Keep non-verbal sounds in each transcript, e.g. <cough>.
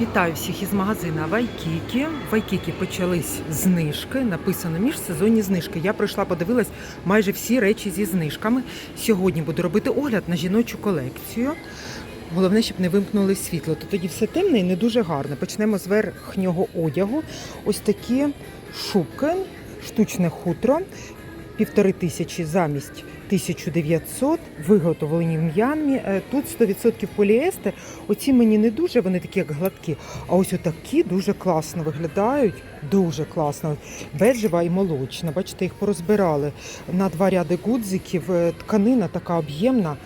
Вітаю всіх із магазина Вайкікі. Вайкікі почались знижки. Написано міжсезонні знижки. Я прийшла, подивилась майже всі речі зі знижками. Сьогодні буду робити огляд на жіночу колекцію. Головне, щоб не вимкнули світло. То тоді все темне і не дуже гарно. Почнемо з верхнього одягу. Ось такі шубки, штучне хутро, півтори тисячі замість 1900, виготовлені в М'янмі. Е, Тут 100% поліестер. Оці мені не дуже, вони такі як гладкі. А ось отакі дуже класно виглядають. Дуже класно. Бежева і молочна. Бачите, їх порозбирали на два ряди гудзиків. Е, Тканина така об'ємна.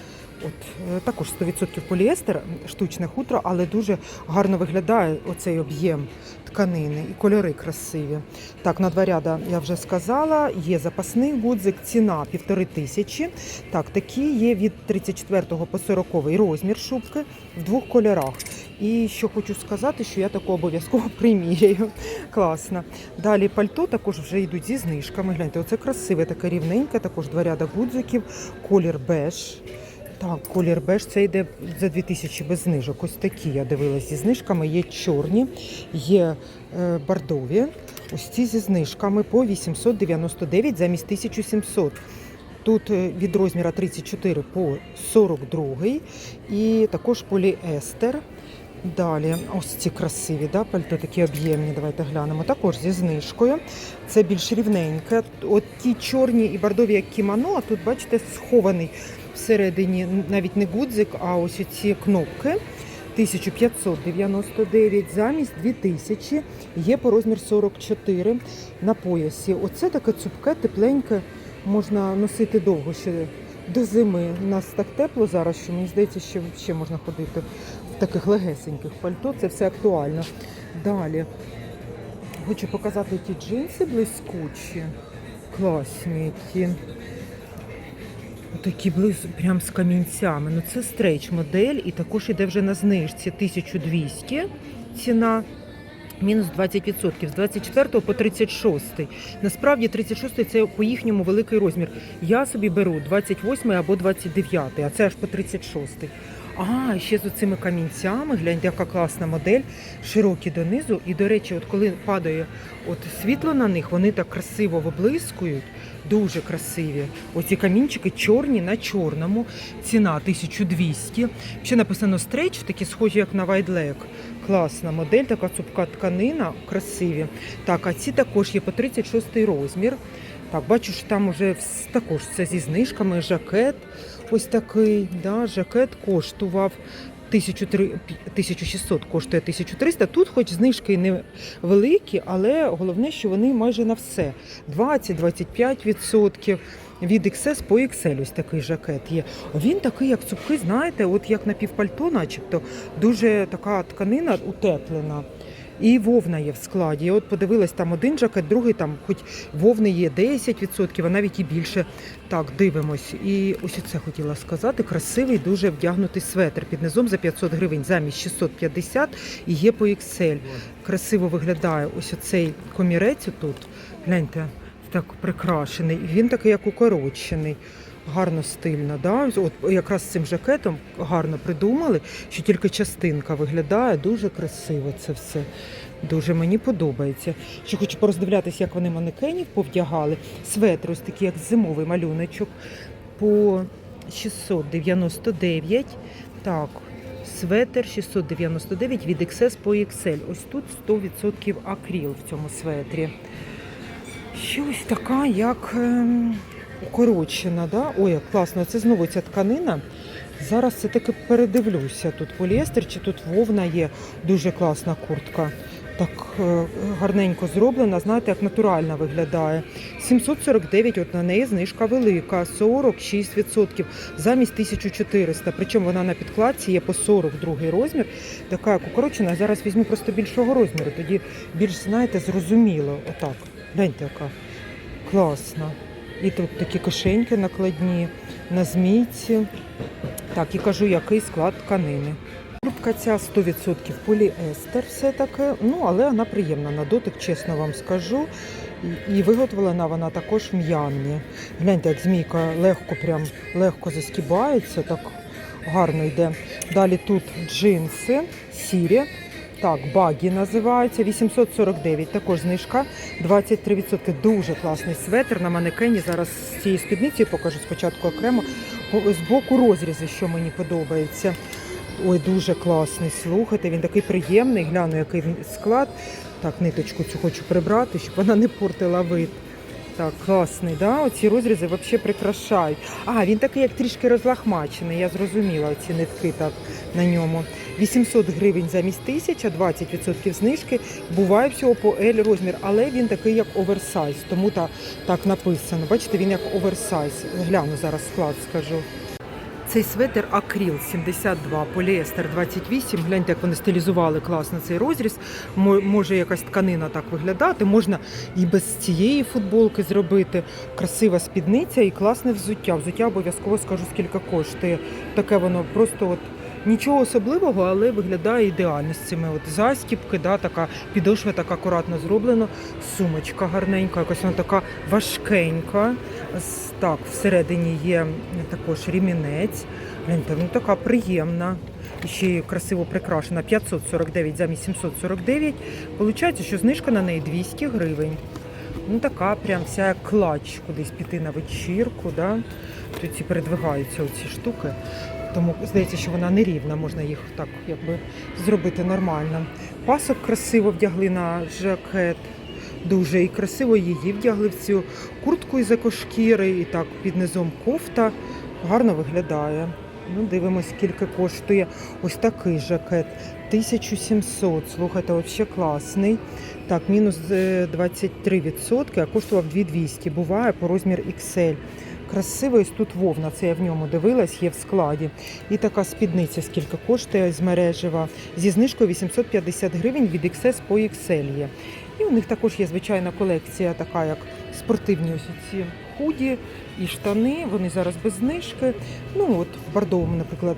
От е, також 100% поліестер, штучне хутро, але дуже гарно виглядає оцей об'єм тканини і кольори красиві. Так, на два ряда я вже сказала. Є запасний гудзик, ціна півтори тисячі. Так, такі є від 34 по 40 розмір шубки в двох кольорах. І що хочу сказати, що я таку обов'язково <laughs> приміряю. Класно. Далі пальто також вже йдуть зі знижками. Гляньте, оце красиве, таке рівненьке, також два ряда гудзиків, колір беж. Так, колір беж це йде за 2000 без знижок. Ось такі я дивилась зі знижками. Є чорні, є е, бордові. Ось ці зі знижками по 899 замість 1700. Тут е, від розміра 34 по 42 і також поліестер. Далі, ось ці красиві, да, пальто такі об'ємні. Давайте глянемо. Також зі знижкою. Це більш рівненьке. От ті чорні і бордові, як кімоно, а тут, бачите, схований всередині навіть не гудзик, а ось ці кнопки. 1599 замість 2000, є по розмір 44 на поясі. Оце таке цупке, тепленьке, можна носити довго ще до зими. У нас так тепло зараз, що мені здається, що ще можна ходити в таких легесеньких пальто. Це все актуально. Далі хочу показати ті джинси блискучі, класні. Такі близ прям з камінцями. Ну це стрейч модель і також іде вже на знижці 1200 ціна. Мінус 20% з 24 по 36. Насправді 36 це по їхньому великий розмір. Я собі беру 28 або 29, а це аж по 36. А, ще з оцими камінцями, гляньте, яка класна модель, широкі донизу. І, до речі, от коли падає от світло на них, вони так красиво виблискують, дуже красиві. Оці камінчики чорні на чорному. Ціна 1200. Ще написано стрейч, такі схожі, як на Leg. Класна модель, така цупка тканина, красиві. Так, а ці також є по 36 розмір. Так, бачу, що там уже також все зі знижками, жакет ось такий. Да, жакет коштував 1300 1600, коштує 1300. Тут хоч знижки не великі, але головне, що вони майже на все. 20-25% від XS по XL ось такий жакет є. Він такий, як цупки, знаєте, от як напівпальто, начебто, дуже така тканина утеплена. І вовна є в складі. Я от подивилась, там один жакет, другий там, хоч вовни є 10%, а навіть і більше. Так, дивимось. І ось це хотіла сказати. Красивий, дуже вдягнутий светр під низом за 500 гривень, замість 650 і є по XL. Красиво виглядає ось оцей комірець тут. Гляньте, так прикрашений. Він такий, як укорочений. Гарно стильно, да? От якраз цим жакетом гарно придумали, що тільки частинка виглядає дуже красиво це все. Дуже мені подобається. Ще хочу пороздивлятися, як вони манекенів повдягали. Светр ось такий, як зимовий малюночок по 699. Так, светр 699 від XS по XL. Ось тут 100% акріл в цьому светрі. Ще ось така, як ем, укорочена. Да? Ой, класно, це знову ця тканина. Зараз все таки передивлюся. Тут поліестер чи тут вовна є. Дуже класна куртка. Так е, гарненько зроблена, знаєте, як натурально виглядає. 749, от на неї знижка велика, 46% замість 1400. Причому вона на підкладці є по 42 розмір. Така як укорочена. Зараз візьму просто більшого розміру, тоді більш, знаєте, зрозуміло. Отак. Гляньте, яка класна. І тут такі кишеньки накладні на змійці. Так, і кажу, який склад тканини. Куртка ця 100% поліестер все-таки, ну але вона приємна на дотик, чесно вам скажу. І- виготовлена вона також в М'янмі. Гляньте, як змійка легко, прям легко заскібається, так гарно йде. Далі тут джинси сірі, Так, багі називаються 849. Також знижка 23%. Дуже класний светр на манекені. Зараз з цією спідницею покажу спочатку окремо. З боку розрізи, що мені подобається. Ой, дуже класний. Слухайте, він такий приємний. Гляну, який він склад. Так, ниточку цю хочу прибрати, щоб вона не портила вид. Так, класний, да? Оці розрізи взагалі прикрашають. А, він такий, як трішки розлахмачений, я зрозуміла ці нитки так на ньому. 800 гривень замість 1000, 20% знижки. Буває всього по L розмір, але він такий, як оверсайз, тому та, так написано. Бачите, він як оверсайз. Гляну зараз склад, скажу. Цей светр акріл 72, поліестер 28. Гляньте, як вони стилізували класно цей розріз. Мо- Може якась тканина так виглядати. Можна і без цієї футболки зробити. Красива спідниця і класне взуття. Взуття обов'язково скажу, скільки коштує. Таке воно просто от. Нічого особливого, але виглядає ідеально з цими от застіпки, да, така підошва так акуратно зроблено, сумочка гарненька, якась вона така важкенька. Так, всередині є також рімінець. Гляньте, ну така приємна. Ще красиво прикрашена. 549 замість 749. Получається, що знижка на неї 200 гривень. Ну така прям вся клач кудись піти на вечірку. Да? Тут ці передвигаються оці штуки. Тому здається, що вона не рівна, можна їх так якби зробити нормально. Пасок красиво вдягли на жакет. Дуже і красиво її вдягли в цю куртку із екошкіри, і так під низом кофта. Гарно виглядає. Ну, дивимось, скільки коштує ось такий жакет. 1700. Слухайте, взагалі класний. Так, мінус е, 23%, а коштував 2200. Буває по розмір XL. Красиво, ось тут вовна, це я в ньому дивилась, є в складі. І така спідниця, скільки коштує з мережева. Зі знижкою 850 гривень від XS по XL є. І у них також є звичайна колекція, така як спортивні ось ці худі і штани. Вони зараз без знижки. Ну от в бордовому, наприклад,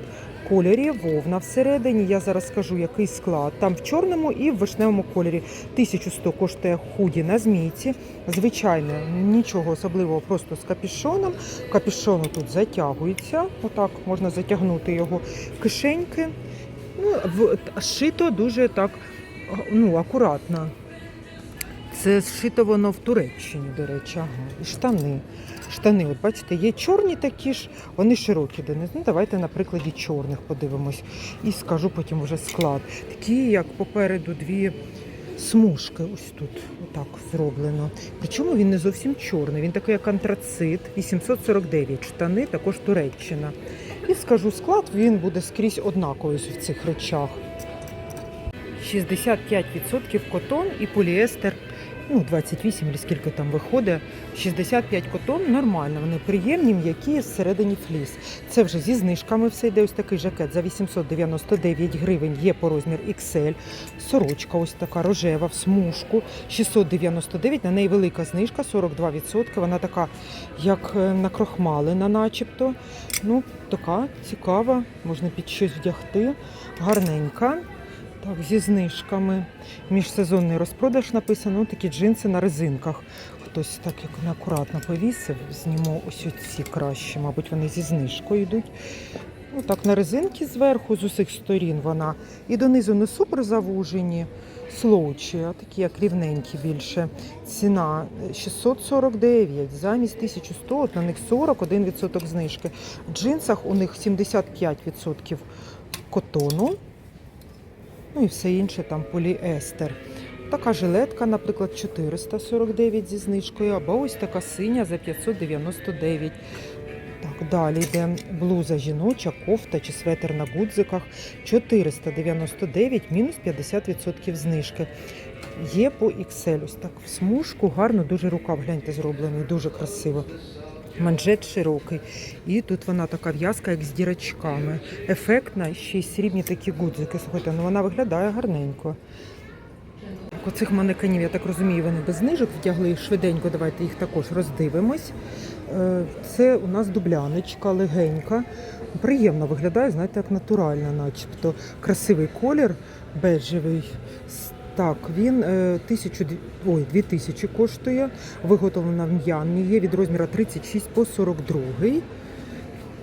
кольорі, вовна всередині. Я зараз скажу, який склад. Там в чорному і в вишневому кольорі. 1100 коштує худі на змійці. Звичайно, нічого особливого, просто з капюшоном. Капюшон тут затягується. Отак можна затягнути його в кишеньки. Ну, в, шито дуже так ну, акуратно. Це зшито воно в Туреччині, до речі, ага. І штани. Штани, от бачите, є чорні такі ж, вони широкі донизу. Ну, давайте на прикладі чорних подивимось. І скажу потім вже склад. Такі, як попереду дві смужки, ось тут отак зроблено. Причому він не зовсім чорний, він такий як антрацит, 849 штани, також Туреччина. І скажу склад, він буде скрізь однаковий в цих речах. 65% котон і поліестер. Ну, 28 чи скільки там виходить. 65 котон нормально, вони приємні, м'які, всередині фліс. Це вже зі знижками все йде. Ось такий жакет за 899 гривень є по розмір XL. Сорочка ось така рожева в смужку. 699, на неї велика знижка, 42%. Вона така, як е, накрохмалена начебто. Ну, така цікава, можна під щось вдягти. Гарненька. Так, зі знижками. Міжсезонний розпродаж написано, такі джинси на резинках. Хтось так як неакуратно повісив, зніму ось ці краще, мабуть, вони зі знижкою йдуть. Ну, так, на резинки зверху, з усіх сторін вона. І донизу не супер завужені, слоучі, а такі як рівненькі більше. Ціна 649 замість 1100, от на них 41% знижки. В джинсах у них 75% котону. Ну і все інше там поліестер. Така жилетка, наприклад, 449 зі знижкою, або ось така синя за 599. Так, далі йде блуза жіноча, кофта чи светр на гудзиках 499, мінус 50% знижки. Є по XL, ось так в смужку, гарно, дуже рукав, гляньте, зроблений, дуже красиво. Манжет широкий. І тут вона така в'язка, як з дірочками. Ефектна, ще й срібні такі гудзики. Слухайте, ну вона виглядає гарненько. Так, Оцих манекенів, я так розумію, вони без знижок вдягли їх швиденько. Давайте їх також роздивимось. Е, Це у нас дубляночка, легенька. Приємно виглядає, знаєте, як натуральна, начебто. Красивий колір, бежевий. Так, він е, тисячу, ой, 2000 коштує. Виготовлена в м'янмі. Є від розміру 36 по 42.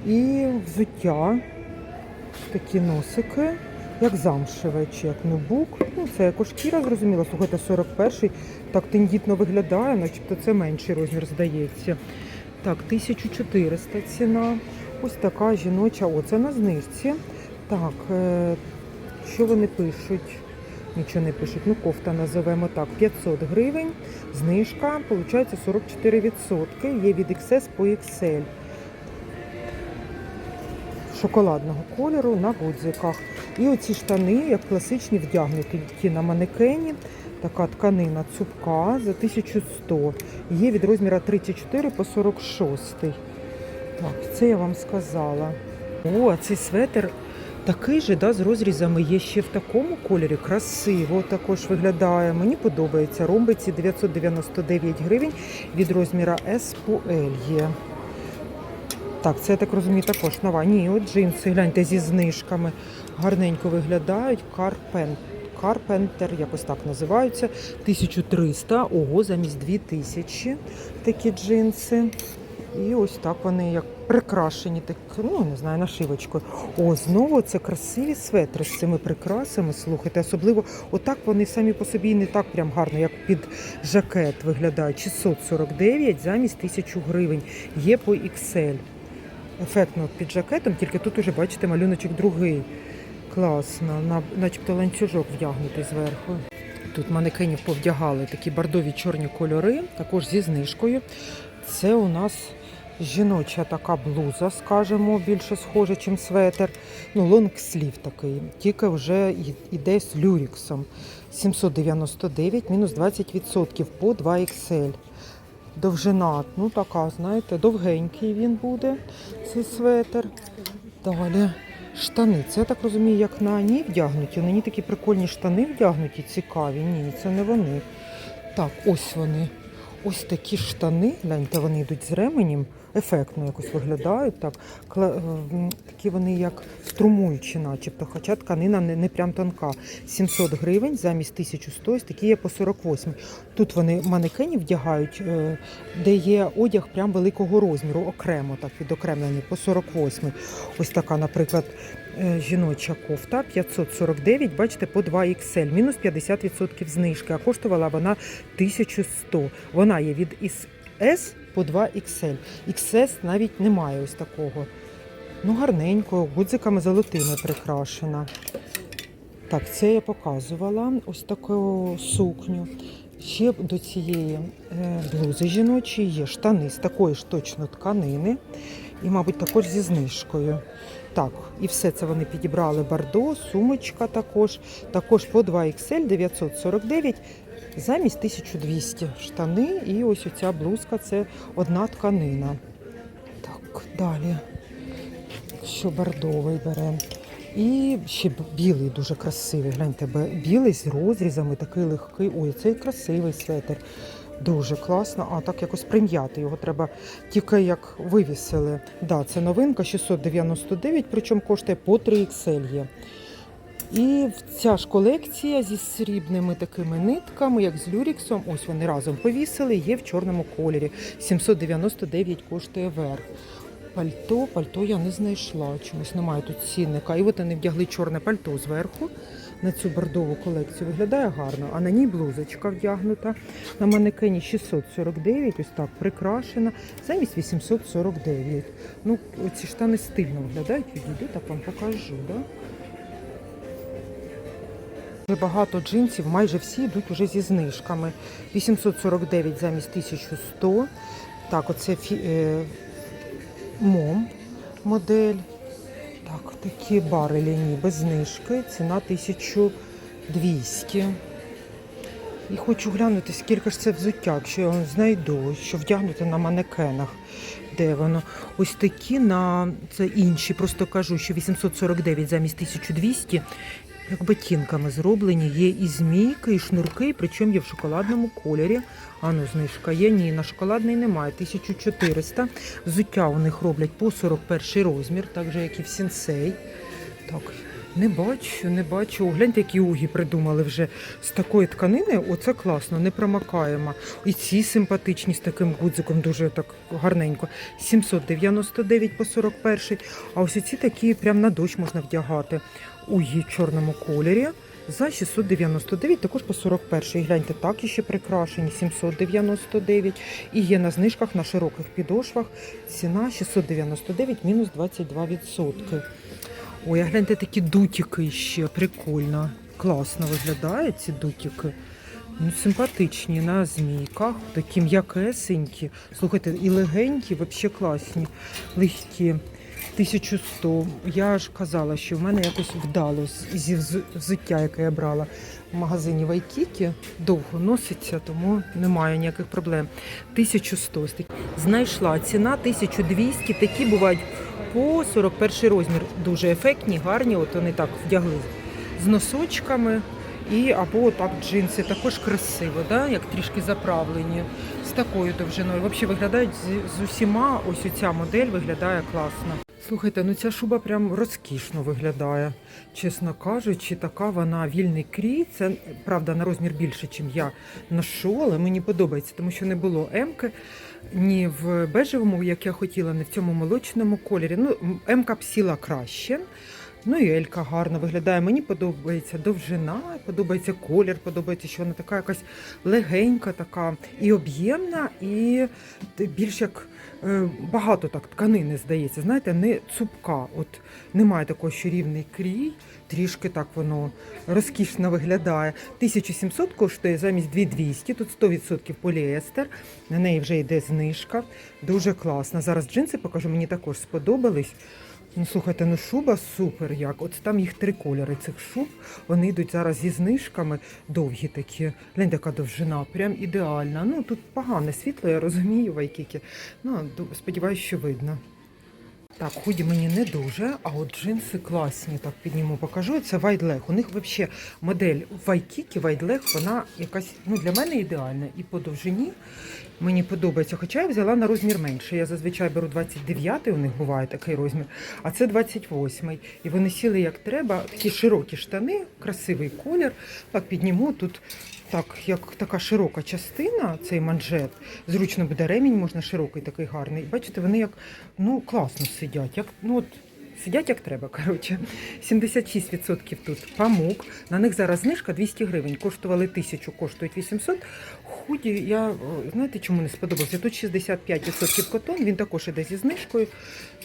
І взуття. Такі носики. як замшеве, чи як нубук. Ну, це екошкіра, зрозуміло. Слухайте, 41-й так тендітно виглядає, начебто це менший розмір, здається. Так, 1400 ціна. Ось така жіноча, о, це на знижці. Так, е, що вони пишуть? Нічого не пишуть. Ну, кофта називаємо так. 500 гривень. Знижка, виходить 44%. Є від XS по XL. Шоколадного кольору на гудзиках. І оці штани, як класичні, вдягнуті на манекені. Така тканина цупка за 1100. Є від розміра 34 по 46. Так, це я вам сказала. О, цей светр такий же, да, з розрізами є ще в такому кольорі. Красиво також виглядає. Мені подобається. Ромбиці 999 гривень від розміра S по L є. Так, це я так розумію, також нова. Ні, от джинси, гляньте, зі знижками. Гарненько виглядають. Карпен. Карпентер, якось так називаються. 1300, ого, замість 2000 такі джинси. І ось так вони як прикрашені, так, ну не знаю, нашивочкою. О, знову це красиві светри з цими прикрасами. Слухайте, особливо отак вони самі по собі не так прям гарно, як під жакет виглядають. 649 замість 1000 гривень. Є по XL. Ефектно під жакетом, тільки тут уже бачите малюночок другий. Класно, на, начебто ланцюжок вдягнутий зверху. Тут манекенів повдягали такі бордові чорні кольори, також зі знижкою. Це у нас жіноча така блуза, скажімо, більше схожа, ніж светр. Ну, лонгслів такий, тільки вже й- іде з люріксом. 799 мінус 20% по 2XL. Довжина, ну така, знаєте, довгенький він буде, цей светр. Далі штани. Це я так розумію, як на ній вдягнуті. На ній такі прикольні штани вдягнуті, цікаві. Ні, це не вони. Так, ось вони. Ось такі штани, гляньте, вони йдуть з ременем, ефектно якось виглядають. Так. Е, Такі вони як струмуючі, начебто, хоча тканина не, не прям тонка. 700 гривень замість 1100, ось такі є по 48. Тут вони манекені вдягають, е, де є одяг прям великого розміру, окремо так відокремлений по 48. Ось така, наприклад, е, жіноча кофта 549, бачите, по 2XL, мінус 50% знижки, а коштувала вона 1100. Вона є від S по 2XL. XS навіть немає ось такого. Ну, гарненько, гудзиками золотими прикрашена. Так, це я показувала ось таку сукню. Ще до цієї е, блузи жіночої є штани з такої ж точно тканини. І, мабуть, також зі знижкою. Так, і все це вони підібрали бордо, сумочка також. Також по 2XL 949 замість 1200 штани. І ось оця блузка це одна тканина. Так, далі. Що бордовий беремо. І ще білий дуже красивий. Гляньте, білий з розрізами, такий легкий. Ой, цей красивий светр. Дуже класно. А так якось прим'яти. Його треба тільки як вивісили. Да, це новинка 699, причому коштує по 3XL є. І ця ж колекція зі срібними такими нитками, як з люріксом. Ось вони разом повісили, є в чорному кольорі. 799 коштує верх. Пальто, пальто я не знайшла. Чомусь немає тут цінника. І от вони вдягли чорне пальто зверху на цю бордову колекцію. Виглядає гарно. А на ній блузочка вдягнута. На манекені 649, ось так прикрашена, замість 849. Ну, ці штани стильно виглядають. Відійду, так вам покажу. Да? Багато джинсів, майже всі йдуть уже зі знижками. 849 замість 1100. Так, оце фі, е, мом модель. Так, такі бари ляні без знижки. Ціна 1200. І хочу глянути, скільки ж це взуття, якщо я його знайду, що вдягнути на манекенах. Де воно? Ось такі на це інші. Просто кажу, що 849 замість 1200 як ботинками зроблені. Є і змійки, і шнурки, причому є в шоколадному кольорі. А ну, знижка є. Ні, на шоколадний немає. 1400. Взуття у них роблять по 41 розмір, так же, як і в сінсей. Так, Не бачу, не бачу. Гляньте, які угі придумали вже з такої тканини. Оце класно, не промакаємо. І ці симпатичні з таким гудзиком, дуже так гарненько. 799 по 41. А ось ці такі прям на дощ можна вдягати. Угі в чорному кольорі. За 699, також по 41. Гляньте, так іще прикрашені, 799. І є на знижках на широких підошвах. Ціна 699, мінус 22%. Ой, а гляньте такі дутики ще, прикольно. Класно виглядають ці дутики. Ну, симпатичні на змійках, такі м'якесенькі. Слухайте, і легенькі, взагалі класні, легкі. 1100. Я ж казала, що в мене якось вдало зі взуття, яке я брала в магазині Вайкікі. Довго носиться, тому немає ніяких проблем. 1100. Знайшла ціна 1200. Такі бувають по 41 розмір. Дуже ефектні, гарні. От вони так вдягли з носочками. І або так джинси також красиво, да? як трішки заправлені з такою довжиною. Взагалі виглядають з, з усіма. Ось ця модель виглядає класно. Слухайте, ну ця шуба прям розкішно виглядає. Чесно кажучи, така вона вільний крій. Це правда на розмір більше, ніж я ношу, але мені подобається, тому що не було емки ні в бежевому, як я хотіла, ні в цьому молочному кольорі. Ну, емка б сіла краще. Ну і Елька гарно виглядає. Мені подобається довжина, подобається колір, подобається, що вона така якась легенька, така і об'ємна, і більш як е, багато так тканини здається. Знаєте, не цупка. От немає такого, що рівний крій, трішки так воно розкішно виглядає. 1700 коштує замість 2200, тут 100% поліестер. На неї вже йде знижка. Дуже класна. Зараз джинси покажу, мені також сподобались. Ну, слухайте, ну шуба супер як. От там їх три кольори цих шуб. Вони йдуть зараз зі знижками довгі такі. Глянь, така довжина, прям ідеальна. Ну тут погане світло, я розумію, вайкіки. Ну, сподіваюся, що видно. Так, худі мені не дуже, а от джинси класні. Так підніму, покажу. Це вайдлег. У них взагалі модель Вайкікі, вайдлег, вона якась ну для мене ідеальна. І по довжині мені подобається. Хоча я взяла на розмір менше. Я зазвичай беру 29 у них буває такий розмір, а це 28 І вони сіли як треба. Такі широкі штани, красивий колір. Так підніму тут. Так, як така широка частина, цей манжет, зручно буде ремінь, можна широкий, такий гарний. Бачите, вони як ну класно сидять. Як ну от сидять як треба. Коротше, 76% тут памук. На них зараз знижка 200 гривень. Коштували 1000, коштують 800. Худі, я знаєте, чому не сподобався? Тут 65% котон, він також іде зі знижкою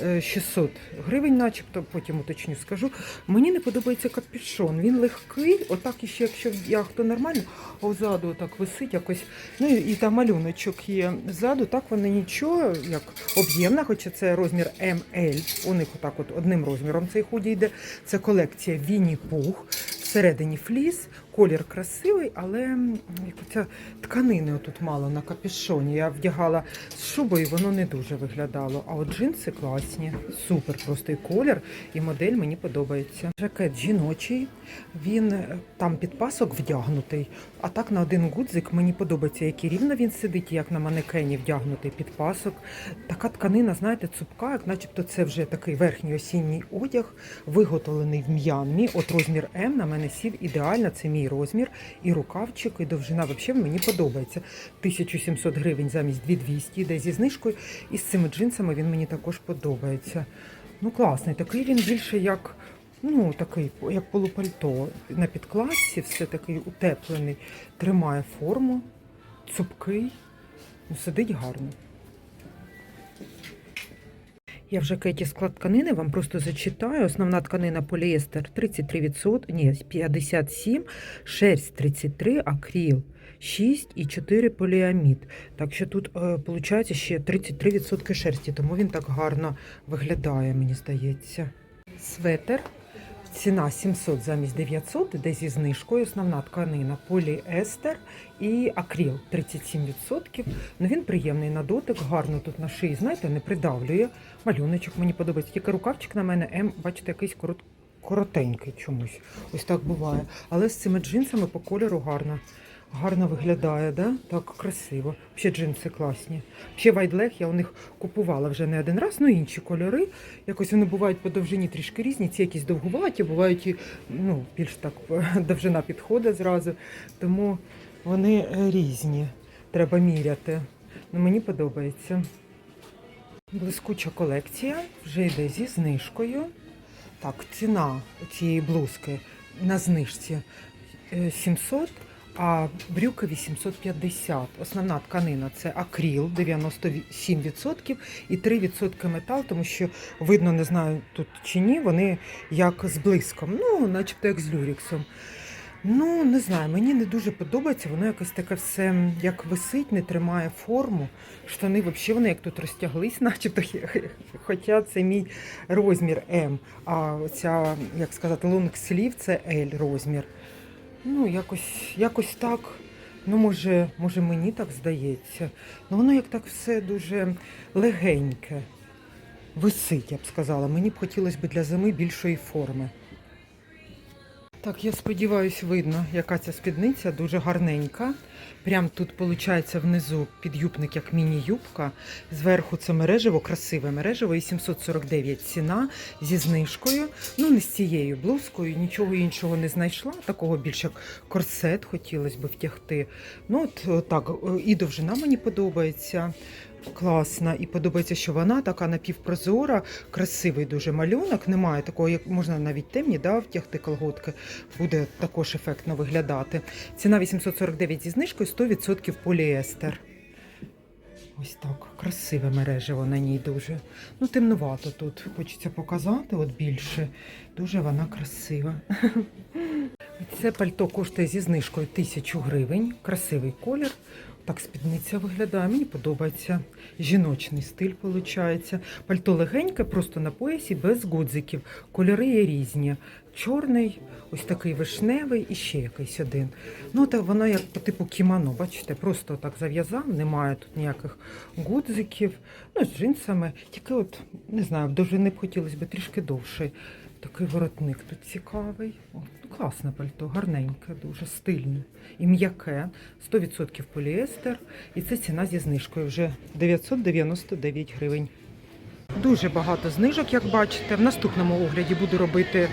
е, 600 гривень, начебто, потім уточню скажу. Мені не подобається капюшон. Він легкий, отак іще, якщо вдяг, то нормально, ззаду так висить якось. Ну і, там малюночок є ззаду, так вони нічого, як об'ємна, хоча це розмір ML. У них отак от одним розміром цей худі йде. Це колекція Вінні Пух. Всередині фліс, колір красивий, але ця тканини тут мало на капюшоні. Я вдягала з шубою, воно не дуже виглядало. А от джинси класні, супер простий колір, і модель мені подобається. Жакет жіночий, він е, там під пасок вдягнутий, а так на один гудзик мені подобається, як і рівно він сидить, як на манекені вдягнутий під пасок. Така тканина, знаєте, цупка, як начебто це вже такий верхній осінній одяг, виготовлений в М'янмі. От розмір М на мене сів ідеально, це мій розмір. І рукавчик, і довжина взагалі мені подобається. 1700 гривень замість 2200 йде зі знижкою. І з цими джинсами він мені також подобається. Ну, класний, такий він більше як. Ну, такий, як полупальто. На підкласці, все такий утеплений, тримає форму, цупкий, ну, сидить гарно. Я в жакеті склад тканини вам просто зачитаю. Основна тканина поліестер 33%, ні, 57, шерсть 33, акріл 6 і 4 поліамід. Так що тут е, виходить ще 33% шерсті, тому він так гарно виглядає, мені здається. Светер. Ціна 700 замість 900, де зі знижкою. Основна тканина поліестер і акріл 37%. Ну він приємний на дотик, гарно тут на шиї, знаєте, не придавлює. Малюночок мені подобається. Тільки рукавчик на мене М, бачите, якийсь корот... коротенький чомусь. Ось так буває. Але з цими джинсами по кольору гарно. Гарно виглядає, да? так красиво. Ще джинси класні. Ще вайдлег я у них купувала вже не один раз, ну інші кольори. Якось вони бувають по довжині трішки різні. Ці якісь довгуваті, бувають і ну, більш так <laughs> довжина підходить зразу. Тому вони е, різні. Треба міряти. Ну, мені подобається. Блискуча колекція вже йде зі знижкою. Так, ціна цієї блузки на знижці е, 700, а брюки 850. Основна тканина це акріл 97% і 3% метал, тому що видно, не знаю тут чи ні, вони як з блиском, ну, начебто як з люріксом. Ну, не знаю, мені не дуже подобається, воно якось таке все як висить, не тримає форму. Штани взагалі вони як тут розтяглись, <laughs> начебто, хоча це мій розмір М, а ця, як сказати, лонг слів це L розмір. Ну, якось, якось так. Ну, може, може, мені так здається. Ну, воно як так все дуже легеньке. Висить, я б сказала. Мені б хотілося б для зими більшої форми. Так, я сподіваюся, видно, яка ця спідниця дуже гарненька. Прям тут, виходить, внизу підюбник як міні-юбка. Зверху це мережево, красиве мережево, і 749 ціна зі знижкою. Ну, не з цією блузкою, нічого іншого не знайшла. Такого більш як корсет хотілося б втягти. Ну, от, от так, і довжина мені подобається. Класна, і подобається, що вона така напівпрозора, красивий дуже малюнок. Немає такого, як можна навіть темні да, втягти колготки, буде також ефектно виглядати. Ціна 849 зі знижкою, 100% поліестер. Ось так, красиве мережево на ній дуже. Ну, темнувато тут. Хочеться показати, от більше. Дуже вона красива. <laughs> Це пальто коштує зі знижкою 1000 гривень. Красивий колір. Так спідниця виглядає. Мені подобається. Жіночний стиль виходить. Пальто легеньке, просто на поясі, без гудзиків. Кольори є різні. Чорний, ось такий вишневий і ще якийсь один. Ну, так воно як по типу кімоно, бачите, просто так зав'язав, немає тут ніяких гудзиків. Ну, з джинсами. Тільки от, не знаю, довжини б хотілося б трішки довший. Такий воротник тут цікавий. О, ну, класне пальто, гарненьке, дуже стильне і м'яке. 100% поліестер. І це ціна зі знижкою вже 999 гривень. Дуже багато знижок, як бачите. В наступному огляді буду робити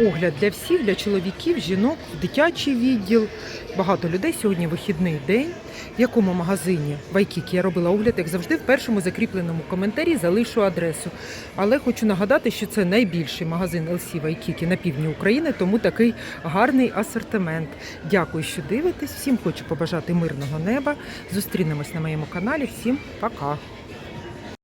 огляд для всіх, для чоловіків, жінок, дитячий відділ. Багато людей сьогодні вихідний день. В якому магазині Вайкікі я робила огляд, як завжди, в першому закріпленому коментарі залишу адресу. Але хочу нагадати, що це найбільший магазин LC Вайкікі на півдні України, тому такий гарний асортимент. Дякую, що дивитесь. Всім хочу побажати мирного неба. Зустрінемось на моєму каналі. Всім пока!